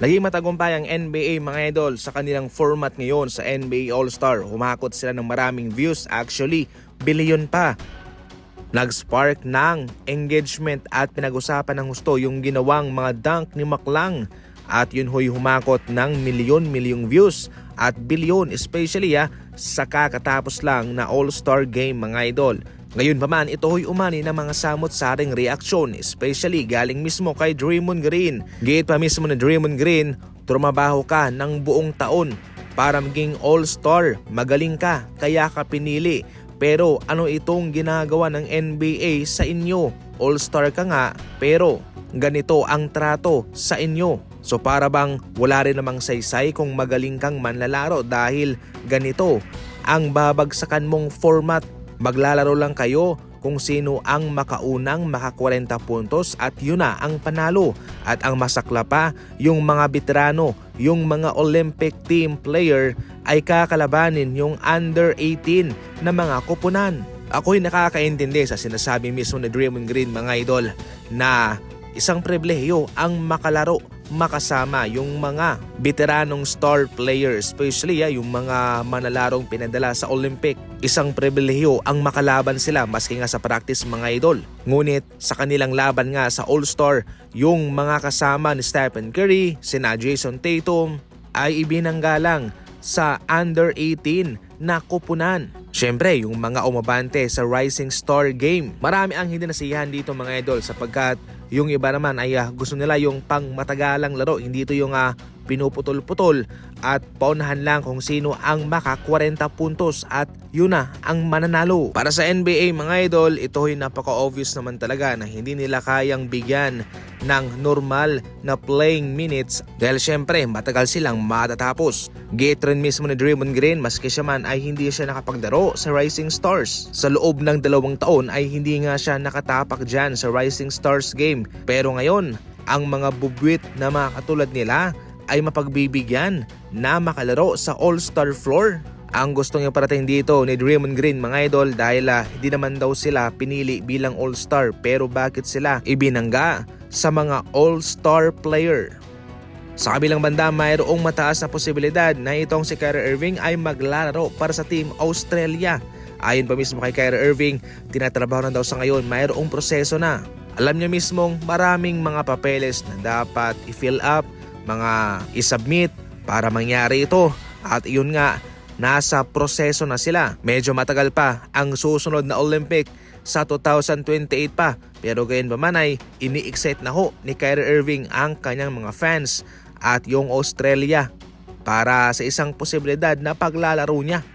Naging matagumpay ang NBA mga idol sa kanilang format ngayon sa NBA All-Star. Humakot sila ng maraming views, actually billion pa. Nag-spark ng engagement at pinag-usapan ng gusto yung ginawang mga dunk ni Maklang. At yun ho'y humakot ng milyon-milyong views at bilyon especially ah, sa kakatapos lang na All-Star Game mga idol. Ngayon pa man, ito ho'y umani ng mga samot-saring reaksyon, especially galing mismo kay Draymond Green. Gate pa mismo ni Draymond Green, trumabaho ka ng buong taon para maging all-star. Magaling ka, kaya ka pinili. Pero ano itong ginagawa ng NBA sa inyo? All-star ka nga, pero ganito ang trato sa inyo. So para bang wala rin namang saysay kung magaling kang manlalaro dahil ganito ang babagsakan mong format Maglalaro lang kayo kung sino ang makaunang maka 40 puntos at yun na ang panalo. At ang masakla pa, yung mga veterano, yung mga Olympic team player ay kakalabanin yung under 18 na mga kupunan. Ako'y nakakaintindi sa sinasabi mismo ni Draymond Green mga idol na isang pribilehiyo ang makalaro makasama yung mga veteranong star player especially ah, yung mga manalarong pinadala sa Olympic. Isang pribilehiyo ang makalaban sila maski nga sa practice mga idol. Ngunit sa kanilang laban nga sa All-Star, yung mga kasama ni Stephen Curry, sina Jason Tatum ay ibinanggalang sa under 18 na kupunan. Siyempre, yung mga umabante sa Rising Star Game. Marami ang hindi nasiyahan dito mga idol sapagkat yung iba naman ay ah, gusto nila yung pang matagalang laro. Hindi ito yung ah, pinuputol-putol at paunahan lang kung sino ang maka 40 puntos at yun na ang mananalo. Para sa NBA mga idol, ito ay napaka-obvious naman talaga na hindi nila kayang bigyan ng normal na playing minutes dahil syempre matagal silang matatapos. Gate rin mismo ni Draymond Green maski siya man ay hindi siya nakapaglaro sa Rising Stars. Sa loob ng dalawang taon ay hindi nga siya nakatapak dyan sa Rising Stars game. Pero ngayon, ang mga bubwit na mga katulad nila ay mapagbibigyan na makalaro sa All-Star floor. Ang gusto niya parating dito ni Draymond Green mga idol dahil ah, hindi naman daw sila pinili bilang All-Star pero bakit sila ibinangga sa mga All-Star player. Sa kabilang banda, mayroong mataas na posibilidad na itong si Kyrie Irving ay maglalaro para sa Team Australia. Ayon pa mismo kay Kyrie Irving, tinatrabaho na daw sa ngayon, mayroong proseso na. Alam niya mismong maraming mga papeles na dapat i-fill up, mga i-submit para mangyari ito. At yun nga, nasa proseso na sila. Medyo matagal pa ang susunod na Olympic sa 2028 pa. Pero gayon pa man ay ini-excite na ho ni Kyrie Irving ang kanyang mga fans at yung Australia para sa isang posibilidad na paglalaro niya